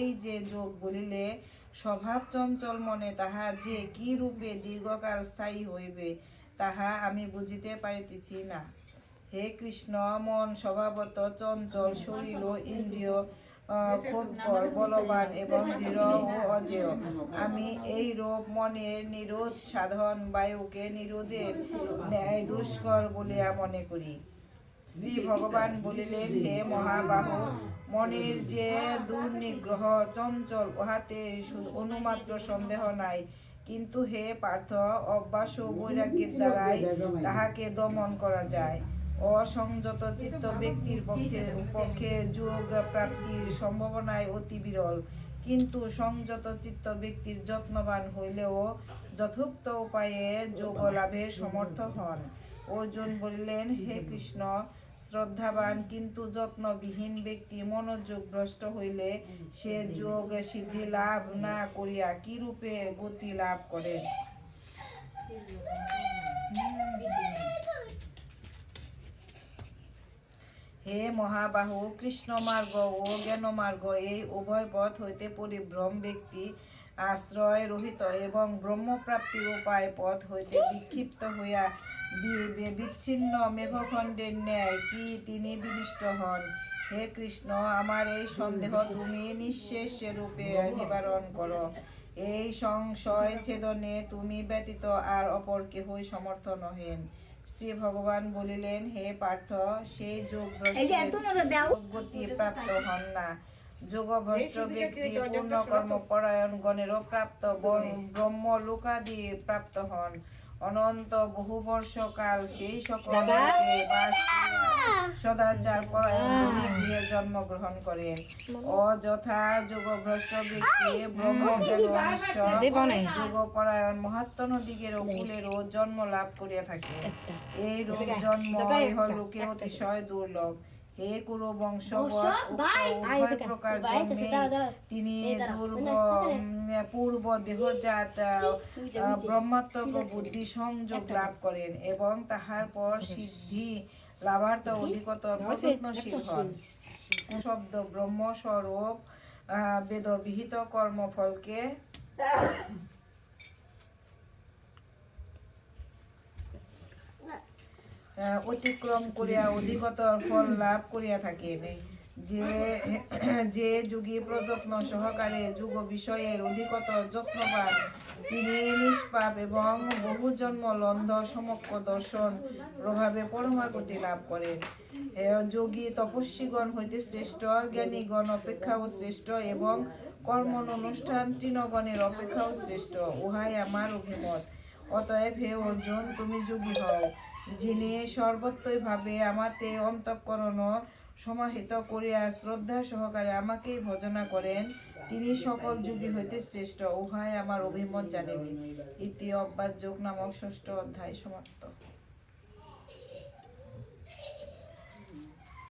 এই যে যোগ বলিলে, স্বভাব চঞ্চল মনে তাহা যে কি রূপে দীর্ঘকাল স্থায়ী হইবে, তাহা আমি বুঝিতে পারিতেছি না। হে কৃষ্ণ, মন স্বভাবত চঞ্চল, শরীর ও ইন্দ্রিয় ক্ষোভকর বলবান এবং দৃঢ় ও অজেয়। আমি এই রূপ মনের নিরোধ সাধন বায়ুকে নিরোধের ন্যায় দুষ্কর বলিয়া মনে করি। শ্রী ভগবান বলিলেন, হে মহাবাহু, মনের যে দুর্নিগ্রহ চঞ্চল, উহাতে অনুমাত্র সন্দেহ নাই। কিন্তু হে পার্থ অভ্যাস ও বৈরাগ্যের দ্বারাই তাহাকে দমন করা যায়। অসংযত চিত্ত ব্যক্তির পক্ষে পক্ষে যোগ প্রাপ্তির সম্ভাবনায় অতি বিরল। কিন্তু সংযত চিত্ত ব্যক্তির যত্নবান হইলেও যথোক্ত উপায়ে যোগ লাভের সমর্থ হন। অর্জুন বলিলেন, হে কৃষ্ণ, শ্রদ্ধাবান কিন্তু যত্নবিহীন ব্যক্তি মনোযোগ ভ্রষ্ট হইলে সে যোগ সিদ্ধি লাভ না করিয়া কি রূপে গতি লাভ করে? হে মহাবাহু কৃষ্ণ মার্গ ও জ্ঞান মার্গ এই উভয় পথ হইতে পরিভ্রম ব্যক্তি আশ্রয় রহিত এবং ব্রহ্মপ্রাপ্তির উপায় পথ হইতে বিক্ষিপ্ত হইয়া বিচ্ছিন্ন মেঘখণ্ডের ন্যায় কি তিনি বিনিষ্ট হন? হে কৃষ্ণ আমার এই সন্দেহ তুমি নিঃশেষ রূপে নিবারণ করো। এই সংশয় ছেদনে তুমি ব্যতীত আর অপর কেহই সমর্থ নহেন শ্রী ভগবান বলিলেন হে পার্থ সেই যোগ গতি প্রাপ্ত হন না। যোগভ্রষ্ট ব্যক্তি পূর্ণ কর্ম পরায়ণ গণেরও প্রাপ্ত ব্রহ্ম লোকাদি প্রাপ্ত হন। অনন্ত বহু বর্ষ কাল সেই সকল সদাচার পরায়ণ জন্মগ্রহণ করেন। অযথা যোগভ্রষ্ট ব্যক্তি ব্রহ্ম জ্ঞান যোগ পরায়ণ মহাত্ম দিগের কুলেরও জন্ম লাভ করিয়া থাকে। এই রূপ জন্ম ইহলোকে অতিশয় দুর্লভ। হে কুরু বংশবৎ উভয় প্রকার জন্মে তিনি দুর্ব পূর্ব দেহজাত ব্রহ্মাত্মক বুদ্ধি সংযোগ লাভ করেন এবং তাহার পর সিদ্ধি লাভার্থ অধিকতর প্রযত্নশীল হন। শব্দ ব্রহ্মস্বরূপ বেদবিহিত কর্মফলকে অতিক্রম করিয়া, অধিকতর ফল লাভ করিয়া থাকেন। যে যে যুগী প্রযত্ন সহকারে যুগ বিষয়ের অধিকতর যত্নবান তিনি নিষ্পাপ এবং বহু জন্ম লন্ধ সমক্ষ দর্শন প্রভাবে পরমাগতি লাভ করেন। যোগী তপস্বীগণ হইতে শ্রেষ্ঠ, জ্ঞানীগণ অপেক্ষাও শ্রেষ্ঠ এবং কর্ম অনুষ্ঠান তৃণগণের অপেক্ষাও শ্রেষ্ঠ, উহাই আমার অভিমত। অতএব হে অর্জুন, তুমি যোগী হও। যিনি সর্বত্রই ভাবে আমাতে অন্তঃকরণ সমাহিত করিয়া শ্রদ্ধা সহকারে আমাকেই ভজনা করেন, তিনি সকল যুগী হইতে শ্রেষ্ঠ, উহাই আমার অভিমত জানিবে ইতি অব্বাস যোগ নামক ষষ্ঠ অধ্যায় সমাপ্ত।